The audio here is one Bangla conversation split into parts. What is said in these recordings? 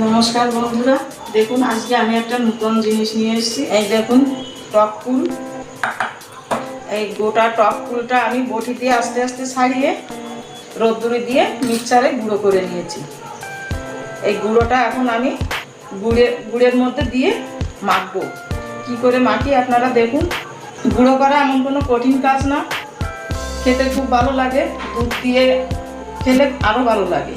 নমস্কার বন্ধুরা। দেখুন, আজকে আমি একটা নতুন জিনিস নিয়ে এসেছি। এই দেখুন, টক ফুল। এই গোটা টক ফুলটা আমি বটি দিয়ে আস্তে আস্তে ছাড়িয়ে রোদ্দুরে দিয়ে মিক্সারে গুঁড়ো করে নিয়েছি। এই গুঁড়োটা এখন আমি গুড়ে, গুড়ের মধ্যে দিয়ে মাখবো। কি করে মাখি আপনারা দেখুন। গুঁড়ো করা এমন কোনো কঠিন কাজ না। খেতে খুব ভালো লাগে। দুধ দিয়ে খেলে আরও ভালো লাগে।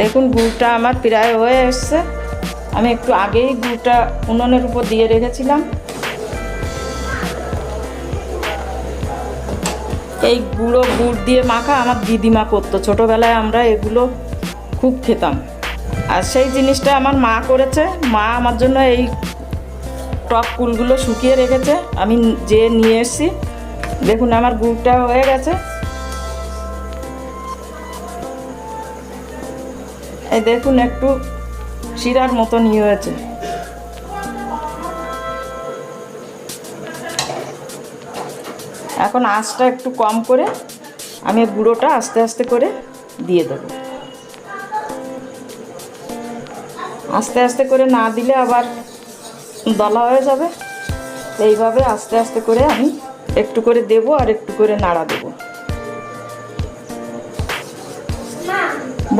দেখুন গুড়টা আমার প্রায় হয়ে এসছে। আমি একটু আগেই গুড়টা উনুনের উপর দিয়ে রেখেছিলাম। এই গুঁড়ো গুড় দিয়ে মাখা আমার দিদিমা করতো। ছোটোবেলায় আমরা এগুলো খুব খেতাম। আর সেই জিনিসটা আমার মা করেছে। মা আমার জন্য এই টক কুলগুলো শুকিয়ে রেখেছে। আমি যে নিয়ে এসেছি, দেখুন আমার গুড়টা হয়ে গেছে। এই দেখুন, একটু শিরার মতন ইয়ে হয়েছে। এখন আঁচটা একটু কম করে আমি গুঁড়োটা আস্তে আস্তে করে দিয়ে দেবো। আস্তে আস্তে করে না দিলে আবার দলা হয়ে যাবে। এইভাবে আস্তে আস্তে করে আমি একটু করে দেবো আর একটু করে নাড়া দেবো।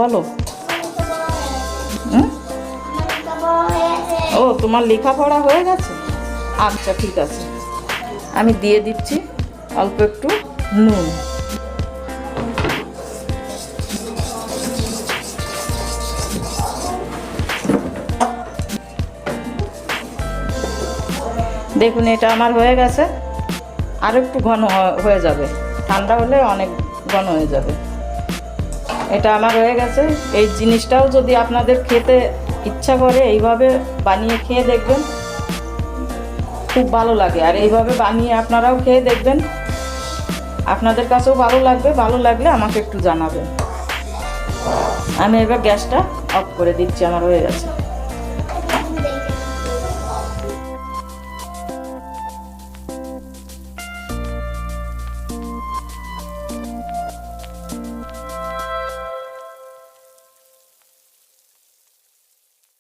বলো? ও, তোমার লেখাপড়া হয়ে গেছে? আচ্ছা ঠিক আছে। আমি দিয়ে দিচ্ছি অল্প একটু নুন। দেখুন, এটা আমার হয়ে গেছে। আর একটু ঘন হয়ে যাবে। ঠান্ডা হলে অনেক ঘন হয়ে যাবে। এটা আমার হয়ে গেছে। এই জিনিসটাও যদি আপনাদের খেতে ইচ্ছা করে, এইভাবে বানিয়ে খেয়ে দেখবেন, খুব ভালো লাগে। আর এইভাবে বানিয়ে আপনারাও খেয়ে দেখবেন। আপনাদের কাছেও ভালো লাগবে, ভালো লাগলে আমাকে একটু জানাবেন। আমি এবার গ্যাসটা অফ করে দিচ্ছি, আমার হয়ে গেছে।